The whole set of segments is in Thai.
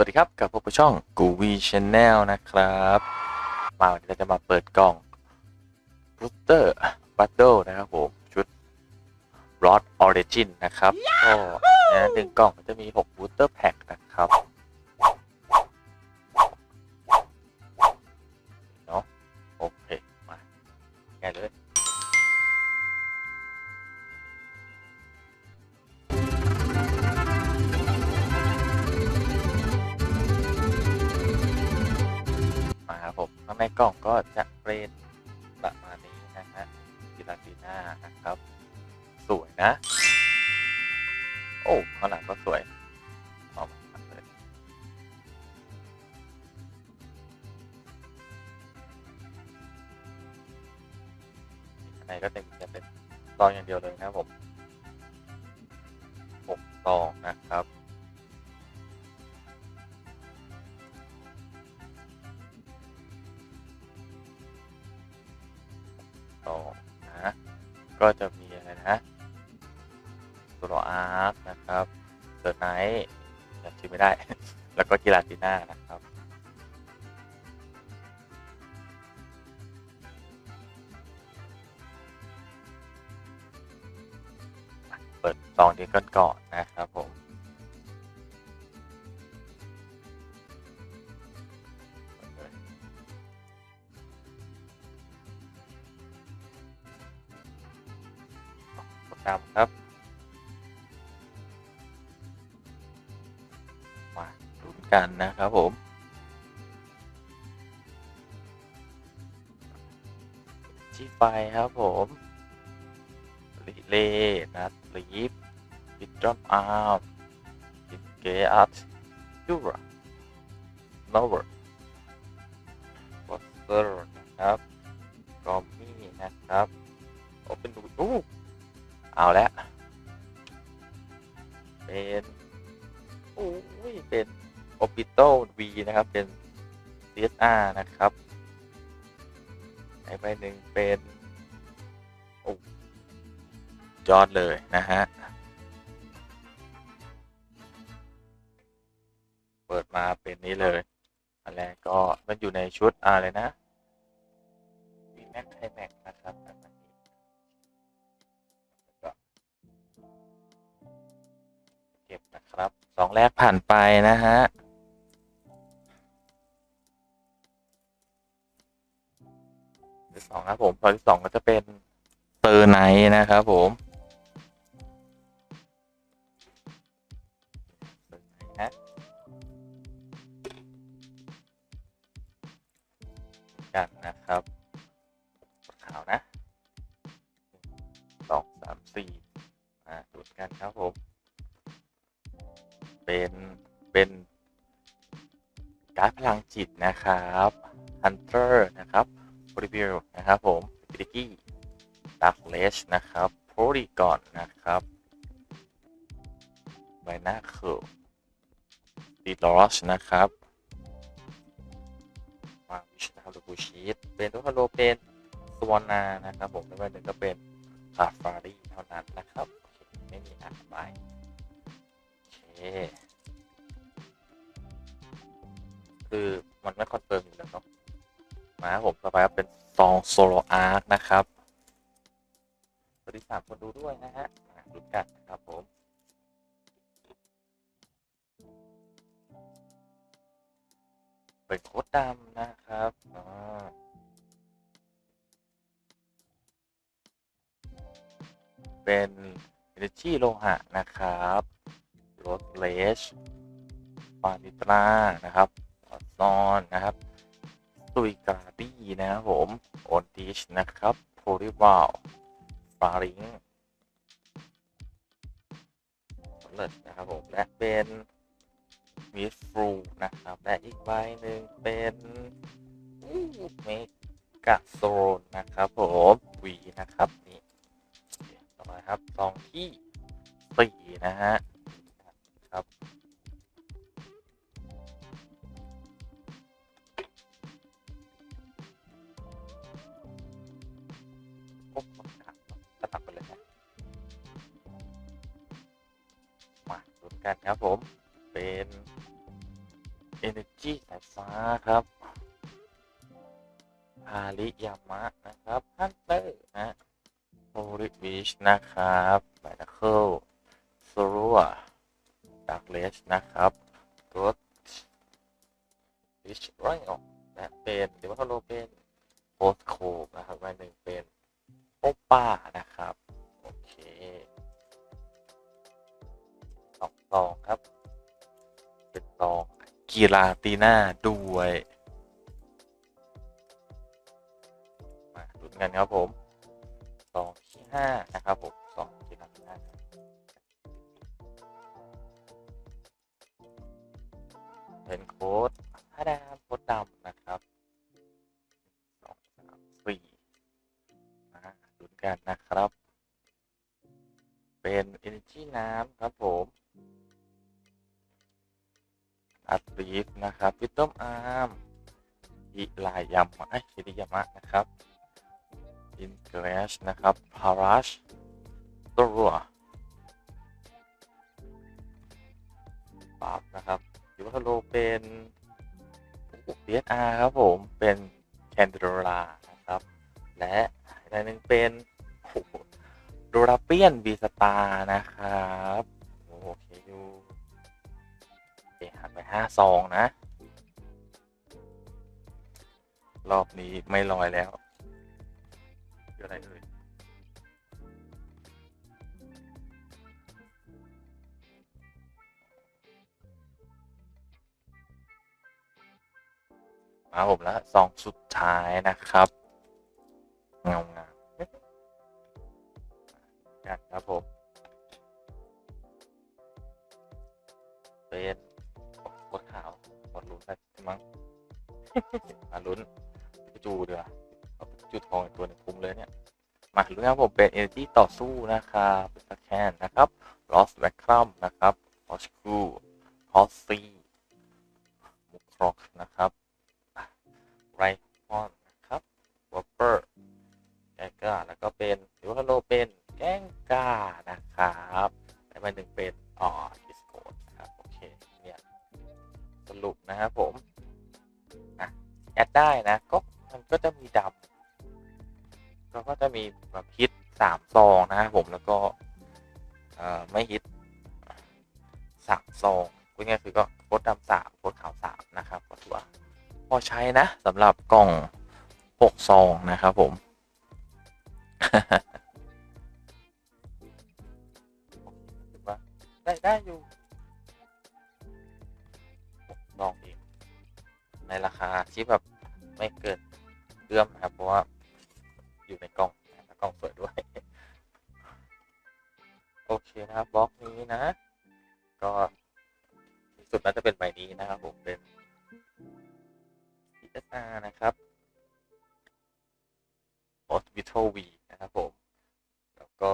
สวัสดีครับกับพบกับช่องกูวีชแนลนะครับ มาวันนี้เราจะมาเปิดกล่อง b ู o เตอร์บัตเดิลนะครับผมชุด Rod Origin นะครับก็นะหนึ่งกล่องก็จะมี6 Booster Pack นะครับเข้างในกล่องก็จะเป็นประมาณนี้นะฮะจิลาติน่านะครับ สวยนะ โอ้ข้างหลังก็สวยเอามาเลยข้างในก็จะมีจะเป็นซองอย่างเดียวเลยนะครับผมหกซองนะครับ ก็จะมีอะไรนะตัวอาร์คนะครับเดอร์ไนท์จำชื่อไม่ได้ แล้วก็กีฬาติน่านะครับเปิดซองนี้ก่อนก่อนนะครับ ตามครับมาลุ้นกันนะครับผมชีไฟครับผมลิเล่นัดลีฟบิดดรอมอาร์มบิดเกอัตยูราโนเวอร์วอสเตอร์นะครับกอมมี่นะครับโอเป็นดูอู้ เอาล้วเป็นโอ้ยเป็น o r b i t a l V นะครับ เป็น CSR นะครับในใบหนึ่งเป็นโอ้ยอดเลยนะฮะ เปิดมาเป็นนี้เลย อันแรกก็มันอยู่ในชุดอะไรนะ V Max High Max นะค สองแรกผ่านไปนะฮะที่สองครับผมพอที่สองก็จะเป็นเตอร์ไนนะครับผมเตอร์ไนท์นะกันนะครับขาวนะสองสามสี่อ่าดูดกันครับผม เป็นเป็นการ์ดพลังจิตนะครับ Hunter นะครับ p o l y b i l นะครับผม p i d i k y Dark l a s h นะครับ Polygon นะครับ b i n a c l e d e l o s นะครับมาวิชนะครับลูบูชีตเป็นตัวฮัลโลเป็นสวานานะครับผมแล้วก็หนึ่งก็เป็นคาฟารีเท่านั้นนะครับ ไม่มีอ่านไป คือ มัน ไม่คอนเฟิร์มอยู่แล้วเนาะมาผมต่อไปก็เป็นซองโซโลอาร์คนะครับ สวัสดีสามคนดูด้วย นะฮะมาดูกันนะครับผมเป็นโค้ดดำนะครับอ่าเป็น Energy โลหะนะครับ รถเลชปานิตรานะครับซอนนะครับตุยกาดี้นะครับผมโอนดิชนะครับโพลิวาลฟาริงเลิศนะครับผมและเป็นมิสฟรูนะครับ และอีกใบหนึ่งเป็นเมกะโซนนะครับผมวีนะครับนี่ต่อมาครับซองที่สี่นะฮะ กันครับผม เป็น Energy สายฟ้าครับฮาริยามะ นะครับฮันเตอร์นะโฮริบิชนะครับไบนาเคิลโซรัวดักเลสนะครับ สองครับเป็นสองกีฬาตีหน้าด้วยมาลุ้นกันครับผมสองที่ห้านะครับผมสองกีฬาตีน่าเป็นโค้ด นะครับพิต้มอามอิลายามะไอคิริยามะ นะครับอินเกรชนะครับพาราชตัวปั๊บนะครับยูวัตโลเป็นเบียอาร์ครับ ผม เป็นแคนเดรานะครับ และอีกอันหนึ่งเป็นโดราเปียนบีสตาร์นะครับ โอเคอยู่โอเคหักไปห้าซอง นะ รอบนี้ไม่ลอยแล้วคืออะไรเอ่ยมาผมแล้วซองสุดท้ายนะครับ เงางามกันครับผม เป็นกดขาวกดลุ้นได้มั้งมาลุ้น พิจูเดือเอาพิจูทองอีกตัวหนึงคุ้มเลยเนี่ยมาลุ้นครับผมเป็น energy ต่อสู้นะครับเป็นสแคนนะครับ lost vacuum นะครับ lost crew lost sea มุครอกนะครับไรพอนนะครับ whopper แกงกาแล้วก็เป็นหรือว่าโลเป็นแกงกานะครับและมาหนึ่งเป็นอ๋อ discord นะครับโอเคเนี่ยสรุปนะครับผมอะแอดได้นะ องนะครับผมแล้วก็ไม่ฮิตสามซองพูดง่ายคือก็โคตรดำสามโคตรขาวสามนะครับก็ถือว่าพอใช้นะสำหรับกล่องหกซองนะครับผมรู้สึกว่าได้ได้อยู่ลองเองในราคาที่แบบไม่เกินเอื้อมนะครับเพราะว่าอยู่ในกล่องนะกล่องสวยด้วย โอเคนะครับบล็อกนี้นะ ก็สุดน่าจะเป็นใบนี้นะครับผมเป็น CSR นะครับ Hospital V นะครับผม แล้วก็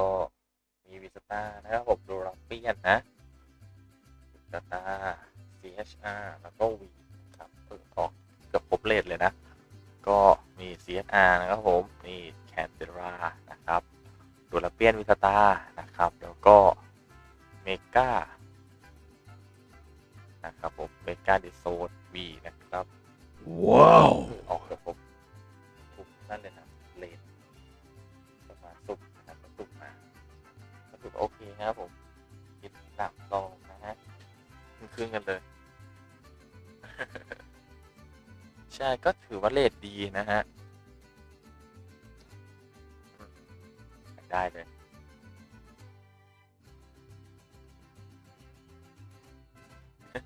มีวิสตานะครับผมดูรับเปียนนะวิสตา CHR แล้วก็ V ครับเพิ่งออกเกือบครบเลทเลยนะ ก็มี CSR นะครับผม นี่แคนเดรานะครับดูรับเปียนวิสตา นะครับ แล้วก็เมกานะครับผมเมกาดิโซน V นะครับ Wow. ออกเกือบครบทุกนั่นเลยนะเลนประมาณสุกนะครับสุกมาก็ถือว่าโอเคนะครับผมคิดสามซองนะฮะครึ่งๆกันเลย ใช่ก็ถือว่าเลทดีนะฮะอืมได้เลย ขอ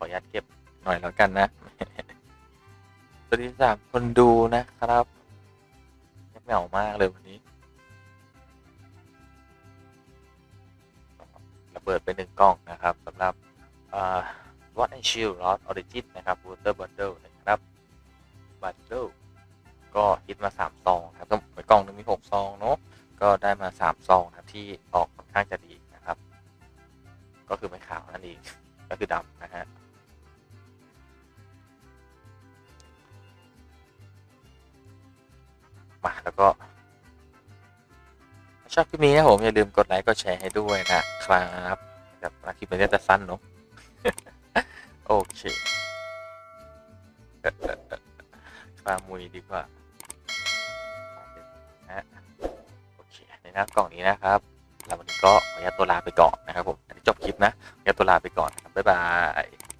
อนุญาตเก็บหน่อยแล้วกันนะสวัสดีสามคนดูนะครับเหงามากเลยวันนี้ระเบิดไปหนึ่งกล่องนะครับสำหรับเอ่อ What and Shield Lost Origin นะครับ Water Bundle นะครับ Bundle ก็ฮิตมา 3 ซอง ครับก็ในกล่องหนึงมี 6 ซองเน ก็ได้มา 3 ซองนะครับที่ออกค่อนข้างจะดีนะครับ ก็คือไม่ขาวนั่นเองก็คือดำนะฮะมาแล้วก็ชอบคลิปนี้นะผม อย่าลืมกดไลค์กดแชร์ให้ด้วยนะครับแบบคลิปนี้จะสั้นเนาะโอเคฟามุยดีกว่า เคในะกล่องนี้นะครับเราวันนี้ก็ขออนุญาตตัวลาไปก่อนนะครับผมอันนี้จบคลิปนะขออนุญาตตัวลาไปก่อนนะครับบ๊ายบาย